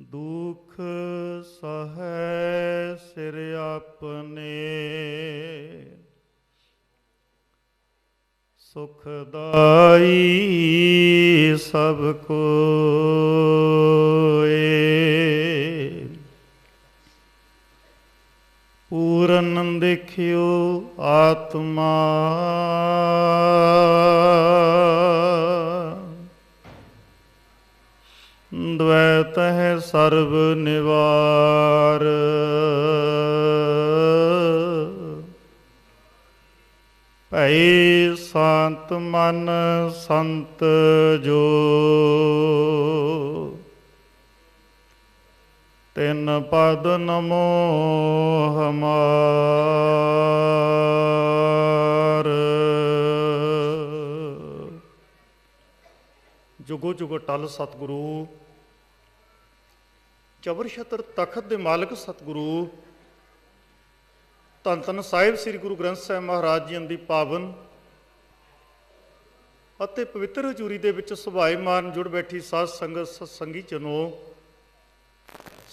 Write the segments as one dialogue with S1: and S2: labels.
S1: ਦੁਖ ਸਹੈ ਸਿਰ ਆਪਣੇ ਸੁਖਦਾਈ ਸਭ ਕੋਏ। ਪੂਰਨ ਦੇਖਿਓ ਆਤਮਾ ਦ્વੈਤ ਹੈ ਸਰਬ ਨਿਵਾਰ। ਭਈ ਸੰਤ ਮਨ ਸੰਤ ਜੋ, ਤਿੰਨ ਪਦ ਨਮੋ ਹਮਾਰ ਜੁਗੋ ਜੁਗੋ ਟਲ ਸਤਿਗੁਰੂ। ਜਬਰ ਛਤਰ ਤਖਤ ਦੇ ਮਾਲਕ ਸਤਿਗੁਰੂ, ਧੰਨ ਧੰਨ ਸਾਹਿਬ ਸ੍ਰੀ ਗੁਰੂ ਗ੍ਰੰਥ ਸਾਹਿਬ ਮਹਾਰਾਜ ਜੀ ਦੀ ਪਾਵਨ ਅਤੇ ਪਵਿੱਤਰ ਹਜ਼ੂਰੀ ਦੇ ਵਿੱਚ ਸੁਭਾਏਮਾਨ ਜੁੜ ਬੈਠੀ ਸਾਧ ਸੰਗਤ ਸਤਸੰਗੀ ਚਨੋ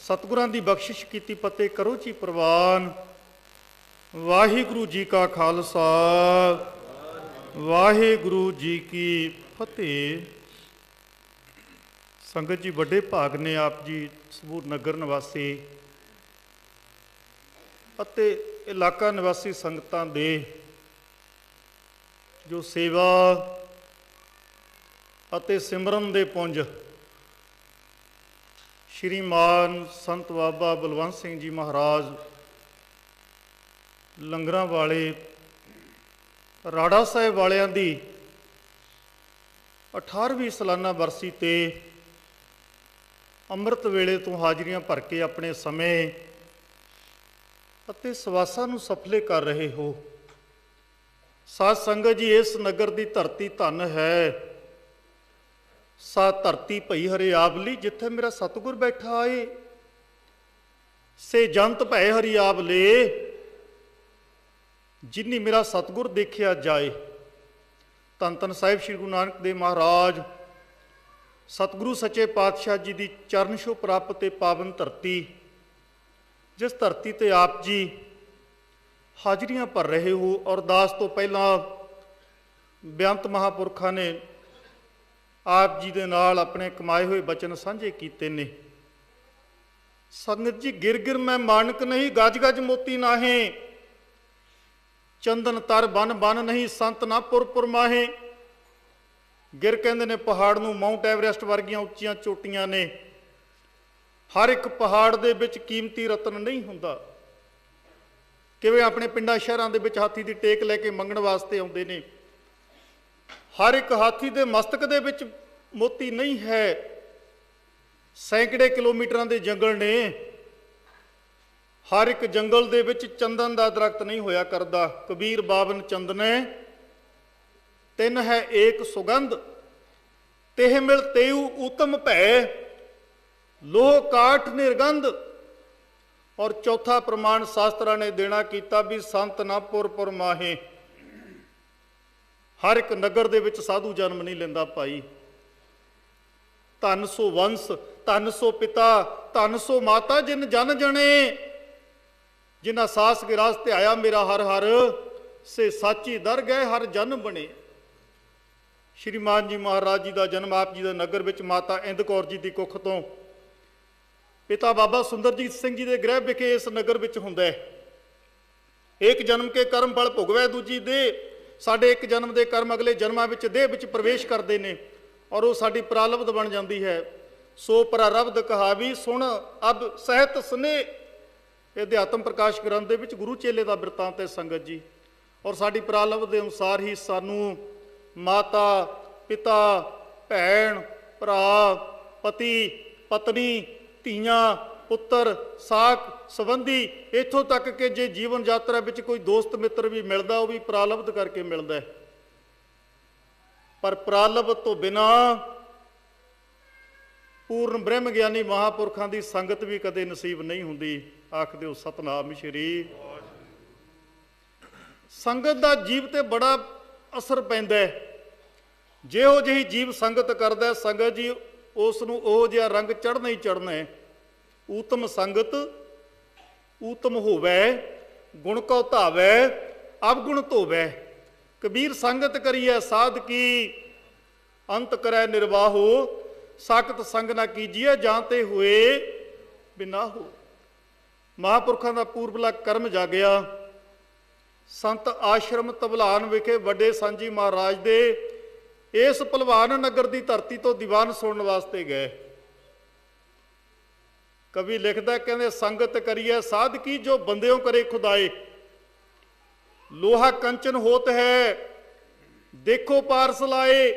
S1: ਸਤਿਗੁਰਾਂ ਦੀ ਬਖਸ਼ਿਸ਼ ਕੀਤੀ ਪਤੇ ਕਰੋ ਜੀ ਪ੍ਰਵਾਨ। ਵਾਹਿਗੁਰੂ ਜੀ ਕਾ ਖਾਲਸਾ, ਵਾਹਿਗੁਰੂ ਜੀ ਕੀ ਫਤਿਹ। ਸੰਗਤ ਜੀ, ਵੱਡੇ ਭਾਗ ਨੇ ਆਪ ਜੀ ਸਬੂਰ ਨਗਰ ਨਿਵਾਸੀ ਅਤੇ ਇਲਾਕਾ ਨਿਵਾਸੀ ਸੰਗਤਾਂ ਦੇ ਜੋ ਸੇਵਾ ਅਤੇ ਸਿਮਰਨ ਦੇ ਪੁੰਜ ਸ਼੍ਰੀਮਾਨ ਸੰਤ ਬਾਬਾ ਬਲਵੰਤ ਸਿੰਘ ਜੀ ਮਹਾਰਾਜ ਲੰਗਰਾਂ ਵਾਲੇ, ਰਾੜਾ ਸਾਹਿਬ ਵਾਲਿਆਂ ਦੀ 18ਵੀਂ ਸਾਲਾਨਾ ਬਰਸੀ ਤੇ ਅੰਮ੍ਰਿਤ ਵੇਲੇ ਤੋਂ ਹਾਜ਼ਰੀਆਂ ਭਰ ਕੇ ਆਪਣੇ ਸਮੇਂ ਅਤੇ ਸਵਾਸਾਂ ਨੂੰ ਸਫਲੇ ਕਰ ਰਹੇ ਹੋ। ਸਾਧ ਸੰਗਤ ਜੀ, ਇਸ ਨਗਰ ਦੀ ਧਰਤੀ ਧਨ ਹੈ। ਸਾ ਧਰਤੀ ਭਈ ਹਰਿਆਵਲੀ, ਜਿੱਥੇ ਮੇਰਾ ਸਤਿਗੁਰ ਬੈਠਾ ਏ। ਸੇ ਜੰਤ ਭੈ ਹਰਿਆਵਲੇ, ਜਿਨੀ ਮੇਰਾ ਸਤਿਗੁਰ ਦੇਖਿਆ ਜਾਏ। ਤਨ ਤਨ ਸਾਹਿਬ ਸ੍ਰੀ ਗੁਰੂ ਨਾਨਕ ਦੇਵ ਮਹਾਰਾਜ ਸਤਿਗੁਰੂ ਸੱਚੇ ਪਾਤਸ਼ਾਹ ਜੀ ਦੀ ਚਰਨ ਛੋਹ ਪ੍ਰਾਪਤ ਤੇ ਪਾਵਨ ਧਰਤੀ, ਜਿਸ ਧਰਤੀ ਤੇ ਆਪ ਜੀ ਹਾਜ਼ਰੀਆਂ ਭਰ ਰਹੇ ਹੋ ਅਰਦਾਸ ਤੋਂ ਪਹਿਲਾਂ ਬੇਅੰਤ ਮਹਾਪੁਰਖਾਂ ਨੇ ਆਪ ਜੀ ਦੇ ਨਾਲ ਆਪਣੇ ਕਮਾਏ ਹੋਏ ਬਚਨ ਸਾਂਝੇ ਕੀਤੇ ਨੇ। ਸੰਗਤ ਜੀ ਗਿਰ ਗਿਰ ਮੈਂ ਮਾਨਕ ਨਹੀਂ ਗਜ ਗਜ ਮੋਤੀ ਨਾਹੇ। ਚੰਦਨ ਤਰ ਬਨ ਬਨ ਨਹੀਂ, ਸੰਤ ਨਾ ਪੁਰ ਪੁਰ ਮਾਹੇ। ਗਿਰ ਕਹਿੰਦੇ ਨੇ, ਪਹਾੜ ਨੂੰ ਮਾਊਂਟ ਐਵਰੈਸਟ ਵਰਗੀਆਂ ਉੱਚੀਆਂ ਚੋਟੀਆਂ ਨੇ। ਹਰ ਇੱਕ ਪਹਾੜ ਦੇ ਵਿੱਚ ਕੀਮਤੀ ਰਤਨ ਨਹੀਂ ਹੁੰਦਾ। ਕਿਵੇਂ ਆਪਣੇ ਪਿੰਡਾਂ ਸ਼ਹਿਰਾਂ ਦੇ ਵਿੱਚ ਹਾਥੀ ਦੀ ਟੇਕ ਲੈ ਕੇ ਮੰਗਣ ਵਾਸਤੇ ਆਉਂਦੇ ਨੇ? ਹਰ ਇੱਕ ਹਾਥੀ ਦੇ ਮਸਤਕ ਦੇ ਵਿੱਚ ਮੋਤੀ ਨਹੀਂ ਹੈ। ਸੈਂਕੜੇ ਕਿਲੋਮੀਟਰਾਂ ਦੇ ਜੰਗਲ ਨੇ। ਹਰ ਇੱਕ ਜੰਗਲ ਦੇ ਵਿੱਚ ਚੰਦਨ ਦਾ ਦਰਖਤ ਨਹੀਂ ਹੋਇਆ ਕਰਦਾ। ਕਬੀਰ ਬਾਬਨ ਚੰਦਨੇ ਤਿੰਨ ਹੈ ਏਕ ਸੁਗੰਧ, ਤਿਹ ਮਿਲ ਤੇਉ ਉਤਮ ਭੈ, ਲੋਹ ਕਾਠ ਨਿਰਗੰਧ। ਔਰ ਚੌਥਾ ਪ੍ਰਮਾਣ ਸ਼ਾਸਤਰਾਂ ਨੇ ਦੇਣਾ ਕੀਤਾ ਵੀ ਸੰਤ ਨਾ ਪੁਰ ਮਾਹੇ। ਹਰ ਇੱਕ ਨਗਰ ਦੇ ਵਿੱਚ ਸਾਧੂ ਜਨਮ ਨਹੀਂ ਲੈਂਦਾ ਭਾਈ। ਧਨ ਸੋ ਵੰਸ, ਧਨ ਸੋ ਪਿਤਾ, ਧਨ ਸੋ ਮਾਤਾ ਜਿਨ ਜਨ ਜਣੇ। ਜਿਨ੍ਹਾਂ ਸਾਸ ਗਿਰਾਸ ਤੇ ਆਇਆ ਮੇਰਾ ਹਰ ਹਰ, ਸੇ ਸਾਚੀ ਦਰ ਗਏ ਹਰ ਜਨ ਬਣੇ। ਸ਼੍ਰੀਮਾਨ ਜੀ ਮਹਾਰਾਜ ਜੀ ਦਾ ਜਨਮ ਆਪ ਜੀ ਦਾ ਨਗਰ ਵਿੱਚ ਮਾਤਾ ਇੰਦ ਕੌਰ ਜੀ ਦੀ ਕੁੱਖ ਤੋਂ। ਪਿਤਾ ਬਾਬਾ ਸੁੰਦਰਜੀਤ ਸਿੰਘ ਜੀ ਦੇ ਗ੍ਰਹਿ ਵਿਖੇ ਇਸ ਨਗਰ ਵਿੱਚ ਹੁੰਦਾ ਹੈ। ਇੱਕ ਜਨਮ ਕੇ ਕਰਮ ਫਲ ਭੁਗਵੈ, ਦੂਜੀ ਦੇ ਸਾਡੇ ਇੱਕ ਜਨਮ ਦੇ ਕਰਮ ਅਗਲੇ ਜਨਮਾਂ ਵਿੱਚ ਦੇਹ ਵਿੱਚ ਪ੍ਰਵੇਸ਼ ਕਰਦੇ ਨੇ ਔਰ ਉਹ ਸਾਡੀ ਪ੍ਰਾਲਬਧ ਬਣ ਜਾਂਦੀ ਹੈ। ਸੋ ਪ੍ਰਾਰਬਧ ਕਹਾਵੀ ਸੁਣ, ਅਬ ਸਹਿਤ ਸਨੇ ਇਹ ਅਧਿਆਤਮ ਪ੍ਰਕਾਸ਼ ਗ੍ਰੰਥ ਦੇ ਵਿੱਚ ਗੁਰੂ ਚੇਲੇ ਦਾ ਬਿਰਤਾਂਤ ਹੈ ਸੰਗਤ ਜੀ। ਔਰ ਸਾਡੀ ਪ੍ਰਾਲਬਧ ਦੇ ਅਨੁਸਾਰ ਹੀ ਸਾਨੂੰ ਮਾਤਾ, ਪਿਤਾ, ਭੈਣ, ਭਰਾ, ਪਤੀ, ਪਤਨੀ, ਧੀਆਂ, ਪੁੱਤਰ ਸਾਕ ਸੰਬੰਧੀ ਇੱਥੋਂ ਤੱਕ ਕਿ ਜੇ ਜੀਵਨ ਯਾਤਰਾ ਵਿੱਚ ਕੋਈ ਦੋਸਤ ਮਿੱਤਰ ਵੀ ਮਿਲਦਾ, ਉਹ ਵੀ ਪ੍ਰਾਲਬਧ ਕਰਕੇ ਮਿਲਦਾ ਹੈ। ਪਰ ਪ੍ਰਾਲਬਧ ਤੋਂ ਬਿਨਾ ਪੂਰਨ ਬ੍ਰਹਮ ਗਿਆਨੀ ਮਹਾਪੁਰਖਾਂ ਦੀ ਸੰਗਤ ਵੀ ਕਦੇ ਨਸੀਬ ਨਹੀਂ ਹੁੰਦੀ। ਆਖਦੇ ਹੋ ਸਤਨਾਮ ਸ਼੍ਰੀ। ਸੰਗਤ ਦਾ ਜੀਵ ਤੇ ਬੜਾ ਅਸਰ ਪੈਂਦਾ ਹੈ। ਜਿਹੋ ਜਿਹੀ ਜੀਵ ਸੰਗਤ ਕਰਦਾ ਸੰਗਤ ਜੀ, ਉਸ ਨੂੰ ਉਹ ਜਿਹਾ ਰੰਗ ਚੜਨਾ ਹੀ ਚੜਨਾ ਹੈ। ਊਤਮ ਸੰਗਤ, ਊਤਮ ਹੋਵੇ, ਗੁਣ ਕਉ ਧਾਵੈ, ਅਵਗੁਣ ਧੋਵੈ। ਕਬੀਰ ਸੰਗਤ ਕਰੀਐ, ਸਾਧ ਕੀ ਅੰਤ ਕਰੈ ਨਿਰਵਾਹੋ, ਸਾਖਤ ਸੰਗ ਨਾ ਕੀਜੀਐ, ਜਾਂ ਤੇ ਹੋਏ ਬਿਨਾ ਹੋ। ਮਹਾਪੁਰਖਾਂ ਦਾ ਪੂਰਬਲਾ ਕਰਮ ਜਾਗਿਆ। ਸੰਤ ਆਸ਼ਰਮ ਤਬਲਾਨ ਵਿਖੇ ਵੱਡੇ ਸਾਂਝੀ ਮਹਾਰਾਜ ਦੇ ਇਸ ਭਲਵਾਨ ਨਗਰ ਦੀ ਧਰਤੀ ਤੋਂ ਦੀਵਾਨ ਸੁਣਨ ਵਾਸਤੇ ਗਏ। ਕਵੀ ਲਿਖਦਾ ਕਹਿੰਦੇ, ਸੰਗਤ ਕਰੀਏ ਸਾਧ ਕੀ ਜੋ ਬੰਦਿਓ ਕਰੇ ਖੁਦਾਏ ਲੋਹਾ ਕੰਚਨ ਹੋਤ ਹੈ, ਦੇਖੋ ਪਾਰਸ ਲਾਏ,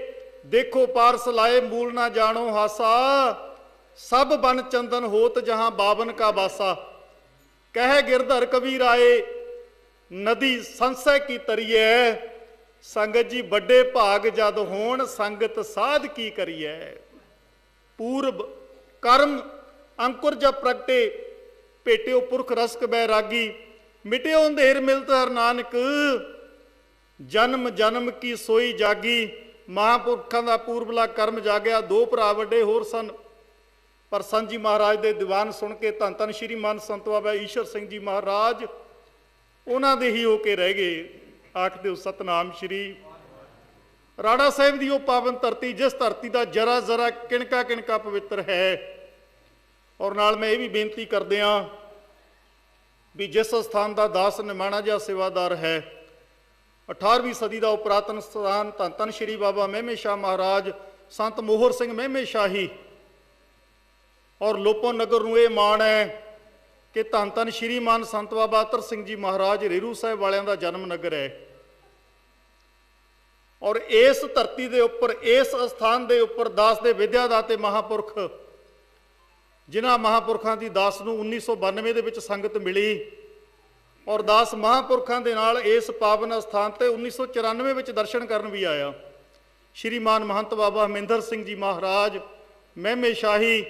S1: ਦੇਖੋ ਪਾਰਸ ਲਾਏ, ਮੂਲ ਨਾ ਜਾਣੋ ਹਾਸਾ। ਸਭ ਬਨ ਚੰਦਨ ਹੋਤ ਜਹਾਂ ਬਾਵਨ ਕਾ ਬਾਸਾ। ਕਹਿ ਗਿਰਧਰ ਕਬੀਰ ਆਏ ਨਦੀ ਸੰਸੈ ਕੀ ਤਰੀਐ? ਸੰਗਤ ਜੀ, ਵੱਡੇ ਭਾਗ ਜਦ ਹੋਣ, ਸੰਗਤ ਸਾਧ ਕੀ ਕਰੀਐ? ਪੂਰਬ, ਕਰਮ, ਅੰਕੁਰ ਜਬ ਪ੍ਰਗਟੇ, ਭੇਟਿਓ ਪੁਰਖ ਰਸਕ ਬੈ ਰਾਗੀ, ਮਿਟਿਓ ਅੰਧੇਰ ਮਿਲਤ ਹਰ ਨਾਨਕ, ਜਨਮ ਜਨਮ ਕੀ ਸੋਈ ਜਾਗੀ। ਮਹਾਂਪੁਰਖਾਂ ਦਾ ਪੂਰਬਲਾ ਕਰਮ ਜਾਗਿਆ, ਦੋ ਭਰਾ ਵੱਡੇ ਹੋਰ ਸਨ। ਪਰ ਸੰਤ ਜੀ ਮਹਾਰਾਜ ਦੇ ਦੀਵਾਨ ਸੁਣ ਕੇ ਧੰਨ ਧੰਨ ਸ਼੍ਰੀ ਮਨ ਸੰਤ ਬਾਬਾ ਈਸ਼ਰ ਸਿੰਘ ਜੀ ਮਹਾਰਾਜ, ਉਹਨਾਂ ਦੇ ਹੀ ਹੋ ਕੇ ਰਹਿ ਗਏ। ਆਖਦੇ ਹੋ, ਸਤਨਾਮ ਸ਼੍ਰੀ ਰਾੜਾ ਸਾਹਿਬ ਦੀ ਉਹ ਪਾਵਨ ਧਰਤੀ, ਜਿਸ ਧਰਤੀ ਦਾ ਜਰਾ ਜਰਾ ਕਿਣਕਾ ਕਿਣਕਾ ਪਵਿੱਤਰ ਹੈ। ਔਰ ਨਾਲ ਮੈਂ ਇਹ ਵੀ ਬੇਨਤੀ ਕਰਦਿਆਂ ਵੀ ਜਿਸ ਸਥਾਨ ਦਾ ਦਾਸ ਨਿਮਾਣਾ ਜਾਂ ਸੇਵਾਦਾਰ ਹੈ 18ਵੀਂ ਸਦੀ ਦਾ ਉਹ ਪੁਰਾਤਨ ਸਥਾਨ ਧੰਨ ਧੰਨ ਸ਼੍ਰੀ ਬਾਬਾ ਮਹਿਮੇ ਸ਼ਾਹ ਮਹਾਰਾਜ, ਸੰਤ ਮੋਹਰ ਸਿੰਘ ਮਹਿਮੇ ਸ਼ਾਹੀ। ਔਰ ਲੋਪੋ ਨਗਰ ਨੂੰ ਇਹ ਮਾਣ ਹੈ ਕਿ ਧੰਨ ਧੰਨ ਸ਼੍ਰੀ ਮਾਨ ਸੰਤ ਬਾਬਾ ਅਤਰ ਸਿੰਘ ਜੀ ਮਹਾਰਾਜ ਰੇਰੂ ਸਾਹਿਬ ਵਾਲਿਆਂ ਦਾ ਜਨਮ ਨਗਰ ਹੈ। ਔਰ ਇਸ ਧਰਤੀ ਦੇ ਉੱਪਰ, ਇਸ ਸਥਾਨ ਦੇ ਉੱਪਰ ਦਾਸ ਦੇ ਵਿਦਿਆ ਦਾਤੇ ਮਹਾਪੁਰਖ, ਜਿਨ੍ਹਾਂ ਮਹਾਪੁਰਖਾਂ ਦੀ ਦਾਸ ਨੂੰ 1992 ਦੇ ਵਿੱਚ ਸੰਗਤ ਮਿਲੀ, ਔਰ ਦਾਸ ਮਹਾਪੁਰਖਾਂ ਦੇ ਨਾਲ ਇਸ ਪਾਵਨ ਸਥਾਨ ਤੇ 1994 ਵਿੱਚ ਦਰਸ਼ਨ ਕਰਨ ਵੀ ਆਇਆ। ਸ਼੍ਰੀਮਾਨ ਮਹੰਤ ਬਾਬਾ ਹਮਿੰਦਰ ਸਿੰਘ ਜੀ ਮਹਾਰਾਜ ਮਹਿਮੇ ਸ਼ਾਹੀ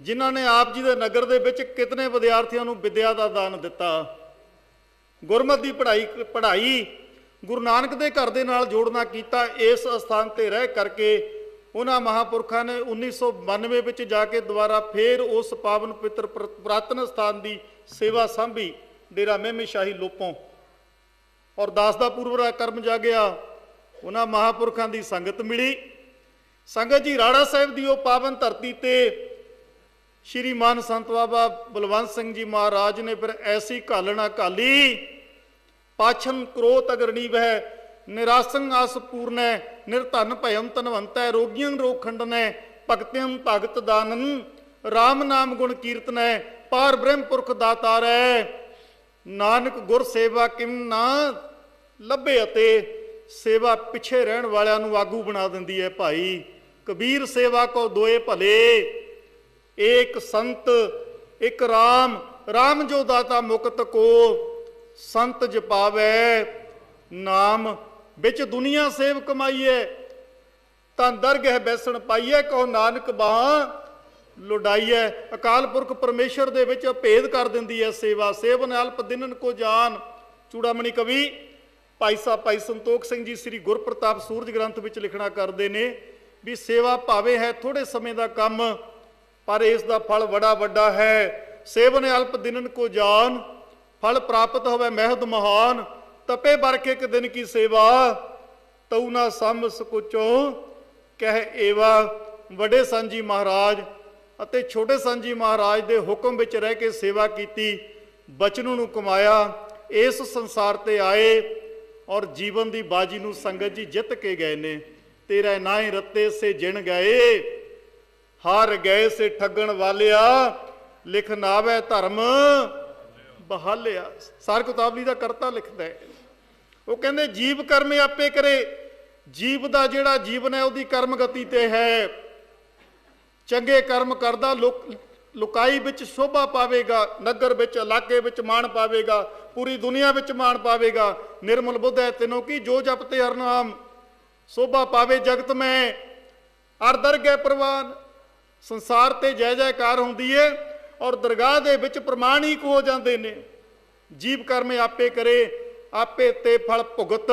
S1: ਜਿਨ੍ਹਾਂ ਨੇ ਆਪ ਜੀ ਦੇ ਨਗਰ ਦੇ ਵਿੱਚ ਕਿਤਨੇ ਵਿਦਿਆਰਥੀਆਂ ਨੂੰ ਵਿੱਦਿਆ ਦਾ ਦਾਨ ਦਿੱਤਾ? ਗੁਰਮਤਿ ਦੀ ਪੜ੍ਹਾਈ ਪੜ੍ਹਾਈ ਗੁਰੂ ਨਾਨਕ ਦੇ ਘਰ ਦੇ ਨਾਲ ਜੋੜਨਾ ਕੀਤਾ, ਇਸ ਸਥਾਨ ਤੇ ਰਹਿ ਕਰਕੇ ਉਹਨਾਂ ਮਹਾਪੁਰਖਾਂ ਨੇ 1992 ਵਿੱਚ ਜਾ ਕੇ ਦੁਬਾਰਾ ਫੇਰ ਉਸ ਪਾਵਨ ਪਵਿੱਤਰ ਪੁਰ- ਪੁਰਾਤਨ ਸਥਾਨ ਦੀ ਸੇਵਾ ਸੰਭੀ, ਡੇਰਾ ਮਹਿਮੇ ਸ਼ਾਹੀ ਲੋਪੋਂ। ਔਰ ਦਾਸ ਦਾ ਪੂਰਵਰਾ ਕਰਮ ਜਾਗਿਆ, ਉਹਨਾਂ ਮਹਾਪੁਰਖਾਂ ਦੀ ਸੰਗਤ ਮਿਲੀ। ਸੰਗਤ ਜੀ ਰਾੜਾ ਸਾਹਿਬ ਦੀ ਉਹ ਪਾਵਨ ਧਰਤੀ ਤੇ ਸ਼੍ਰੀ ਮਾਨ ਸੰਤ ਬਾਬਾ ਬਲਵੰਤ ਸਿੰਘ ਜੀ ਮਹਾਰਾਜ ਨੇ ਫਿਰ ਐਸੀ ਘਾਲਣਾ ਘਾਲੀ। ਪਾਛਨ ਕ੍ਰੋਤ ਅਗਰਣੀ ਵਹਿ, ਨਿਰਾਸੰ ਆਸ ਪੂਰਨੈ ਨਿਰਧਨ ਭਯੰ ਤਨਵੰਤੈ ਰੋਗੀਆਂ ਰੋਗ ਖੰਡਨੈ ਭਗਤਿੰ ਭਗਤ ਦਾਨੰ RAM ਨਾਮ ਗੁਣ ਕੀਰਤਨੈ, ਪਾਰ ਬ੍ਰਹਮ ਪੁਰਖ ਦਾਤਾਰੈ। ਨਾਨਕ ਗੁਰ ਸੇਵਾ ਕਿਮ ਨਾ ਲੱਭੇ ਅਤੇ ਸੇਵਾ ਪਿੱਛੇ ਰਹਿਣ ਵਾਲਿਆਂ ਨੂੰ ਆਗੂ ਬਣਾ ਦਿੰਦੀ ਹੈ ਭਾਈ। ਕਬੀਰ ਸੇਵਾ ਕੋ ਦੋਏ ਭਲੇ। ਏਕ ਸੰਤ, ਇਕ RAM RAM ਜੋ ਦਾਤਾ ਮੁਕਤ ਕੋ, ਸੰਤ ਜਪਾਵੇ ਨਾਮ, ਵਿੱਚ ਦੁਨੀਆ ਸੇਵ ਕਮਾਈਏ ਤਾਂ ਦਰਗਹਿ ਬੈਸਣ ਪਾਈਏ ਕਹੋ ਨਾਨਕ ਬਾਹ ਲੁਡਾਈਏ ਅਕਾਲ ਪੁਰਖ ਪਰਮੇਸ਼ਰ ਦੇ ਵਿੱਚ ਭੇਦ ਕਰ ਦਿੰਦੀ ਹੈ ਸੇਵਾ, ਸੇਵਨ ਅਲਪ ਦਿਨਨ ਕੋ ਜਾਨ। ਚੂੜਾਮਣੀ ਕਵੀ ਭਾਈ ਸਾਹਿਬ, ਭਾਈ ਸੰਤੋਖ ਸਿੰਘ ਜੀ ਸ੍ਰੀ ਗੁਰਪ੍ਰਤਾਪ ਸੂਰਜ ਗ੍ਰੰਥ ਵਿੱਚ ਲਿਖਣਾ ਕਰਦੇ ਨੇ ਵੀ ਸੇਵਾ ਭਾਵੇਂ ਹੈ ਥੋੜੇ ਸਮੇਂ ਦਾ ਕੰਮ ਪਰ ਇਸ ਦਾ ਫਲ ਬੜਾ ਵੱਡਾ ਹੈ। ਸੇਵਨ ਅਲਪ ਦਿਨਨ ਕੋ ਜਾਨ, ਫਲ ਪ੍ਰਾਪਤ ਹੋਵੇ ਮਹਿਦ ਮਹਾਨ, ਤਪੇ ਬਰਖ ਇੱਕ ਦਿਨ ਕੀ ਸੇਵਾ, ਤਉ ਨਾ ਸਮ ਸਕੁਚੋ, ਕਹਿ ਏਵਾ। ਵੱਡੇ ਸੰਜੀ ਮਹਾਰਾਜ ਅਤੇ ਛੋਟੇ ਸੰਜੀ ਮਹਾਰਾਜ ਦੇ ਹੁਕਮ ਵਿੱਚ ਰਹਿ ਕੇ ਸੇਵਾ ਕੀਤੀ, ਬਚਨੂ ਨੂੰ ਕਮਾਇਆ, ਇਸ ਸੰਸਾਰ ਤੇ ਆਏ ਔਰ ਜੀਵਨ ਦੀ ਬਾਜੀ ਨੂੰ ਸੰਗਤ ਜੀ ਜਿੱਤ ਕੇ ਗਏ ਨੇ। ਤੇਰਾ ਨਾਹੀਂ ਰੱਤੇ ਸੇ ਜਿਣ ਗਏ। ਹਾਰ ਗਏ ਸੇ ਠੱਗਣ ਵਾਲਿਆ, ਲਿਖ ਨਾਵੇ ਧਰਮ ਬਹਾਲਿਆ। ਸਾਰ ਕਿਤਾਬਲੀ ਦਾ ਕਰਤਾ ਲਿਖਦਾ ਹੈ। ਉਹ ਕਹਿੰਦੇ, ਜੀਵ ਕਰਮ ਆਪੇ ਕਰੇ। ਜੀਵ ਦਾ ਜਿਹੜਾ ਜੀਵਨ ਹੈ, ਉਹਦੀ ਕਰਮ ਗਤੀ ਤੇ ਹੈ। ਚੰਗੇ ਕਰਮ ਕਰਦਾ, ਲੁਕ, ਲੁਕਾਈ ਵਿੱਚ ਸ਼ੋਭਾ ਪਾਵੇਗਾ, ਨਗਰ ਵਿੱਚ, ਇਲਾਕੇ ਵਿੱਚ ਮਾਣ ਪਾਵੇਗਾ, ਪੂਰੀ ਦੁਨੀਆ ਵਿੱਚ ਮਾਣ ਪਾਵੇਗਾ। ਨਿਰਮਲ ਬੁੱਧ ਹੈ ਤੈਨੂੰ ਕੀ, ਜੋ ਜਪਤੇ ਹਰ ਨਾਮ ਸ਼ੋਭਾ ਪਾਵੇ ਜਗਤ ਮੈਂ। ਅਰ ਦਰਗਹਿ ਪ੍ਰਵਾਨ ਸੰਸਾਰ ਤੇ ਜੈ ਜੈਕਾਰ ਹੁੰਦੀ ਏ ਔਰ ਦਰਗਾਹ ਦੇ ਵਿੱਚ ਪ੍ਰਮਾਣਿਕ ਹੋ ਜਾਂਦੇ ਨੇ। ਜੀਵ ਕਰਮ ਆਪੇ ਕਰੇ, ਆਪੇ ਤੇ ਫਲ ਭੁਗਤ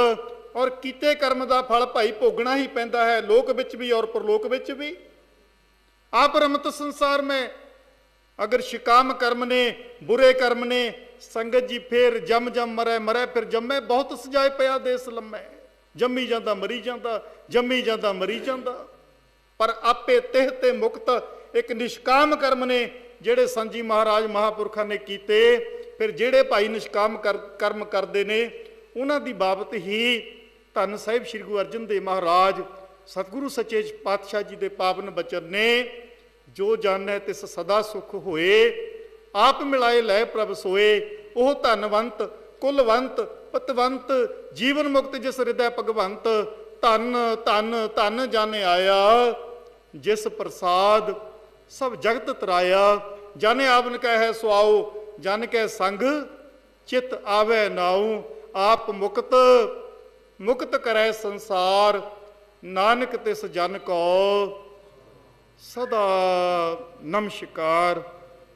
S1: ਔਰ ਕੀਤੇ ਕਰਮ ਦਾ ਫਲ ਭਾਈ ਭੋਗਣਾ ਹੀ ਪੈਂਦਾ ਹੈ, ਲੋਕ ਵਿੱਚ ਵੀ ਔਰ ਪਰਲੋਕ ਵਿੱਚ ਵੀ। ਆਪ ਰਮਤ ਸੰਸਾਰ ਮੈਂ, ਅਗਰ ਸ਼ਿਕਾਮ ਕਰਮ ਨੇ, ਬੁਰੇ ਕਰਮ ਨੇ, ਸੰਗਤ ਜੀ ਫੇਰ ਜਮ ਜਮ ਮਰੈ ਮਰੈ, ਫਿਰ ਜੰਮੇ ਬਹੁਤ ਸਜਾਏ ਪਿਆ ਦੇਸ ਲੰਮੇ। ਜੰਮੀ ਜਾਂਦਾ, ਮਰੀ ਜਾਂਦਾ, ਜੰਮੀ ਜਾਂਦਾ, ਮਰੀ ਜਾਂਦਾ। ਪਰ ਆਪੇ ਤਿਹ ਤੇ ਮੁਕਤ ਇੱਕ ਨਿਸ਼ਕਾਮ ਕਰਮ ਨੇ ਜਿਹੜੇ ਸੰਜੀ ਮਹਾਰਾਜ ਮਹਾਪੁਰਖਾਂ ਨੇ ਕੀਤੇ। ਫਿਰ ਜਿਹੜੇ ਭਾਈ ਨਿਸ਼ਕਾਮ ਕਰਮ ਕਰਦੇ ਨੇ, ਉਹਨਾਂ ਦੀ ਬਾਬਤ ਹੀ ਧੰਨ ਸਾਹਿਬ ਸ੍ਰੀ ਗੁਰੂ ਅਰਜਨ ਦੇਵ ਮਹਾਰਾਜ, ਸਤਿਗੁਰੂ ਸੱਚੇ ਪਾਤਸ਼ਾਹ ਜੀ ਦੇ ਪਾਵਨ ਬਚਨ ਨੇ, ਜੋ ਜਾਣੈ ਤਿਸ ਸਦਾ ਸੁਖ ਹੋਏ, ਆਪ ਮਿਲਾਏ ਲੈ ਪ੍ਰਭ ਸੋਏ, ਉਹ ਧਨਵੰਤ, ਕੁਲਵੰਤ, ਪਤਵੰਤ, ਜੀਵਨ ਮੁਕਤ ਜਿਸ ਹਿਰਦੈ ਭਗਵੰਤ, ਧਨ ਧਨ ਧਨ ਜਾਣੇ ਆਇਆ। ਜਿਸ ਪ੍ਰਸਾਦ ਸਭ ਜਗਤ ਤਰਾਇਆ ਜਾਣੇ ਆਵਨ ਕਹੈ ਸੁਆਓ, ਜਨ ਕੈ ਸੰਗ, ਚਿਤ ਆਵੇ ਨਾਉ, ਆਪ ਮੁਕਤ ਮੁਕਤ ਕਰੈ ਸੰਸਾਰ, ਨਾਨਕ ਤਿਸ ਜਨ ਕੋ। ਸਦਾ ਨਮਸਕਾਰ।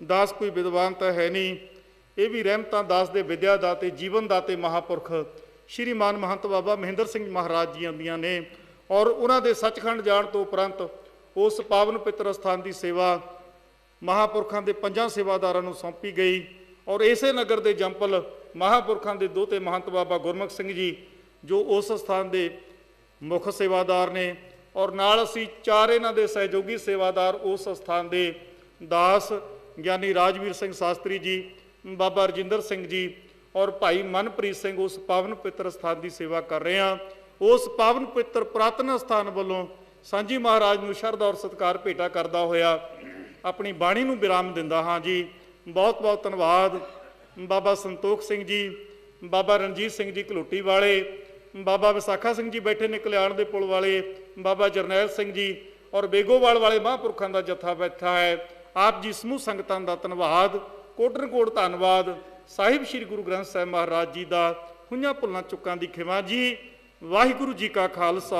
S1: ਦਾਸ ਕੋਈ ਵਿਦਵਾਨ ਤਾਂ ਹੈ ਨਹੀਂ। ਇਹ ਵੀ ਰਹਿਮਤਾਂ ਦਾਸ ਦੇ ਵਿਦਿਆ ਦਾਤੇ, ਜੀਵਨ ਦਾਤੇ ਮਹਾਪੁਰਖ ਸ਼੍ਰੀਮਾਨ ਮਹੰਤ ਬਾਬਾ ਮਹਿੰਦਰ ਸਿੰਘ ਮਹਾਰਾਜ ਜੀ ਆਂਦੀਆਂ ਨੇ ਔਰ ਉਹਨਾਂ ਦੇ ਸੱਚਖੰਡ ਜਾਣ ਤੋਂ ਉਪਰੰਤ ਉਸ ਪਾਵਨ ਪਿੱਤਰ ਸਥਾਨ ਦੀ ਸੇਵਾ ਮਹਾਪੁਰਖਾਂ ਦੇ ਪੰਜਾਂ ਸੇਵਾਦਾਰਾਂ ਨੂੰ ਸੌਂਪੀ ਗਈ ਔਰ ਇਸੇ ਨਗਰ ਦੇ ਜੰਪਲ ਮਹਾਪੁਰਖਾਂ ਦੇ ਦੋਤੇ ਮਹੰਤ ਬਾਬਾ ਗੁਰਮੁਖ ਸਿੰਘ ਜੀ, ਜੋ ਉਸ ਸਥਾਨ ਦੇ ਮੁੱਖ ਸੇਵਾਦਾਰ ਨੇ ਔਰ ਨਾਲ ਅਸੀਂ ਚਾਰ ਇਹਨਾਂ ਦੇ ਸਹਿਯੋਗੀ ਸੇਵਾਦਾਰ ਉਸ ਸਥਾਨ ਦੇ ਦਾਸ ਗਿਆਨੀ ਰਾਜਵੀਰ ਸਿੰਘ ਸ਼ਾਸਤਰੀ ਜੀ, ਬਾਬਾ ਰਜਿੰਦਰ ਸਿੰਘ ਜੀ ਔਰ ਭਾਈ ਮਨਪ੍ਰੀਤ ਸਿੰਘ ਉਸ ਪਾਵਨ ਪਿੱਤਰ ਸਥਾਨ ਦੀ ਸੇਵਾ ਕਰ ਰਹੇ ਹਾਂ। ਉਸ ਪਾਵਨ ਪਿੱਤਰ ਪ੍ਰਾਤਨ ਸਥਾਨ ਵੱਲੋਂ ਸਾਂਝੀ ਮਹਾਰਾਜ ਨੂੰ ਸ਼ਰਧਾ ਔਰ ਸਤਿਕਾਰ ਭੇਟਾ ਕਰਦਾ ਹੋਇਆ ਆਪਣੀ ਬਾਣੀ ਨੂੰ ਵਿਰਾਮ ਦਿੰਦਾ ਹਾਂ ਜੀ। ਬਹੁਤ ਬਹੁਤ ਧੰਨਵਾਦ। ਬਾਬਾ ਸੰਤੋਖ ਸਿੰਘ ਜੀ, ਬਾਬਾ ਰਣਜੀਤ ਸਿੰਘ ਜੀ ਘਲੋਟੀ ਵਾਲੇ, ਬਾਬਾ ਵਿਸਾਖਾ ਸਿੰਘ ਜੀ ਬੈਠੇ ਨੇ ਕਲਿਆਣ ਦੇ ਪੁਲ ਵਾਲੇ, ਬਾਬਾ ਜਰਨੈਲ ਸਿੰਘ ਜੀ ਔਰ ਬੇਗੋਵਾਲ ਵਾਲੇ ਮਹਾਂਪੁਰਖਾਂ ਦਾ ਜੱਥਾ ਬੈਠਾ ਹੈ। ਆਪ ਜੀ ਸਮੂਹ ਸੰਗਤਾਂ ਦਾ ਧੰਨਵਾਦ। ਕੋਟਨ ਕੋਟ ਧੰਨਵਾਦ। ਸਾਹਿਬ ਸ੍ਰੀ ਗੁਰੂ ਗ੍ਰੰਥ ਸਾਹਿਬ ਮਹਾਰਾਜ ਜੀ ਦਾ ਹੁਈਆਂ ਭੁੱਲਾਂ ਚੁੱਕਾਂ ਦੀ ਖਿਮਾ ਜੀ। ਵਾਹਿਗੁਰੂ ਜੀ ਕਾ ਖਾਲਸਾ।